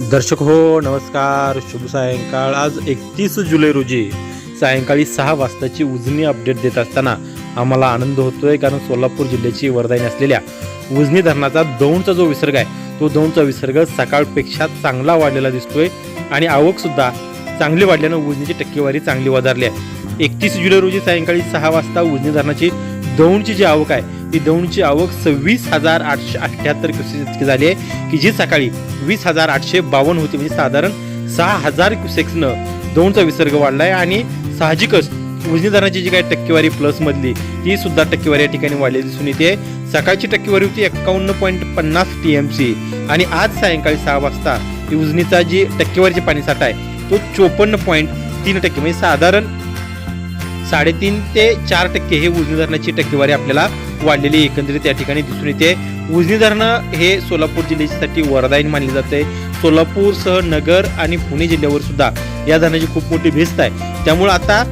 दर्शक हो नमस्कार. शुभ सायंकाळ. आज एकतीस जुलै रोजी सायंकाळी सहा वाजताची उजनी अपडेट देत असताना आम्हाला आनंद होतोय कारण सोलापूर जिल्ह्याची वरदायी असलेल्या उजनी धरणाचा दौंडचा जो विसर्ग आहे तो दौंडचा विसर्ग सकाळपेक्षा चांगला वाढलेला दिसतोय आणि आवकसुद्धा चांगली वाढल्यानं उजनीची टक्केवारी चांगली वधारली आहे. एकतीस जुलै रोजी सायंकाळी सहा वाजता उजनी धरणाची दौंडची जी आवक आहे ती दौंडची आवक सव्वीस हजार आठशे अठ्ठ्याहत्तर क्युसेक इतकी झाली आहे की जी सकाळी वीस हजार आठशे बावन्न होती. म्हणजे साधारण सहा हजार क्युसेक्सनं दौंडचा विसर्ग वाढला आहे आणि साहजिकच उजनीधरणाची जी काही टक्केवारी प्लसमधली ती सुद्धा टक्केवारी या ठिकाणी वाढलेली दिसून येते. सकाळची टक्केवारी होती एक्कावन्न पॉईंट पन्नास टी एम सी आणि आज सायंकाळी सहा वाजता उजनीचा जी टक्केवारीची पाणीसाठा आहे तो चोपन्न पॉईंट तीन टक्के. म्हणजे साधारण साडेतीन ते चार टक्के हे उजनी धरणाची टक्केवारी आपल्याला वाढलेली एकंदरीत या ठिकाणी दिसून येते. उजनी धरणं हे सोलापूर जिल्ह्यासाठी वरदायी मानले जाते. सोलापूरसह नगर आणि पुणे जिल्ह्यावर सुद्धा या धरणाची खूप मोठी भिस्त आहे. त्यामुळे आता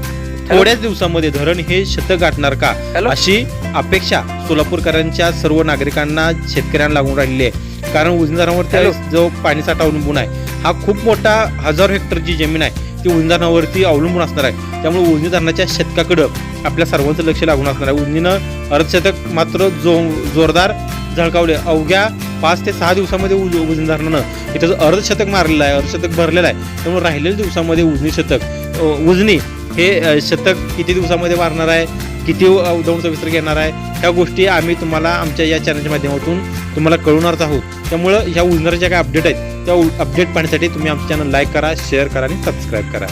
थोड्याच दिवसामध्ये धरण हे शतक गाठणार का. अशी अपेक्षा सोलापूरकरांच्या सर्व नागरिकांना शेतकऱ्यांना लागून राहिली आहे. कारण उजनी धरणावरती हॅलो. जो पाणीसाठा अवलंबून आहे. हा खूप मोठा हजार हेक्टरची जमीन आहे. ती उजनी धरणावरती अवलंबून असणार आहे. त्यामुळे उजनी धरणाच्या शतकाकडं आपल्या सर्वांचं लक्ष लागून असणार आहे. उजनीनं अर्धशतक मात्र जो जोरदार झळकावले. अवघ्या पाच ते सहा दिवसामध्ये उज उजनी धरणानं इथं अर्धशतक मारलेलं आहे. अर्धशतक भरलेलं आहे. त्यामुळे राहिलेल्या दिवसामध्ये उजनी शतक उजनी हे शतक किती दिवसामध्ये मारणार आहे? किती अ, दौडचा विसर्ग घेणार आहे? ह्या गोष्टी आम्ही तुम्हाला आमच्या या चॅनलच्या माध्यमातून तुम्हाला कळवणारच आहोत. त्यामुळं ह्या उजनाच्या ज्या काही अपडेट आहेत? त्या अपडेट पाहण्यासाठी तुम्ही आमचं चॅनल लाईक करा शेअर करा आणि सबस्क्राईब करा.